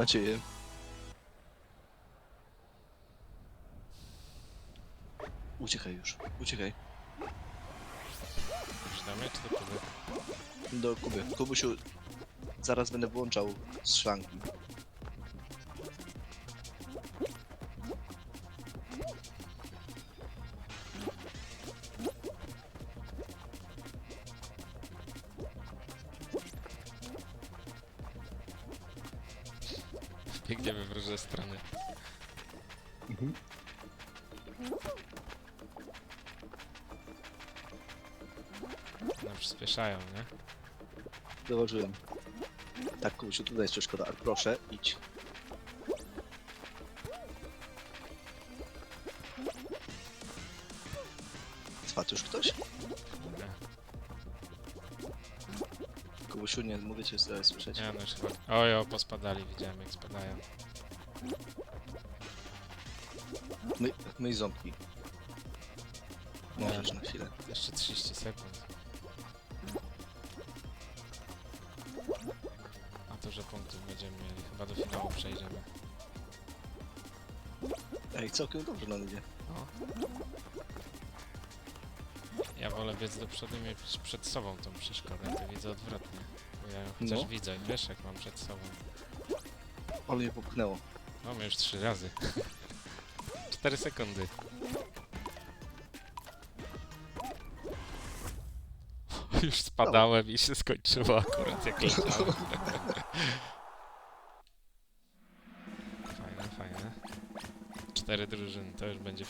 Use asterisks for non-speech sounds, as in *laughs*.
nadzieję. Uciekaj już, uciekaj. Już do mnie czy do Kuby? Do Kuby. Kubusiu, zaraz będę włączał strzelanki. Biegniemy w różne strony. No przyspieszają, nie? Dołożyłem. Tak, Kubusiu, tutaj jest przeszkoda, ale proszę, idź. Spadł już ktoś? Nie, Kubusiu, nie mogę cię zaraz słyszeć. nie no już chyba... Ojo, pospadali, widziałem jak spadają. My, my ząbki. Możesz na chwilę. Jeszcze 30 sekund. A to, że punktów będziemy mieli. Chyba do finału przejdziemy. Ej, całkiem dobrze nam idzie. O. Ja wolę biec do przodu i mieć przed sobą tą przeszkodę, to widzę odwrotnie. Bo ja ją chociaż No. widzę, wiesz jak mam przed sobą. Ale mnie popchnęło. Mamy już trzy razy. *laughs* 4 sekundy. *laughs* Już spadałem i się skończyło akurat jak leciałem. *laughs* fajne, fajne. Cztery drużyny, to już będzie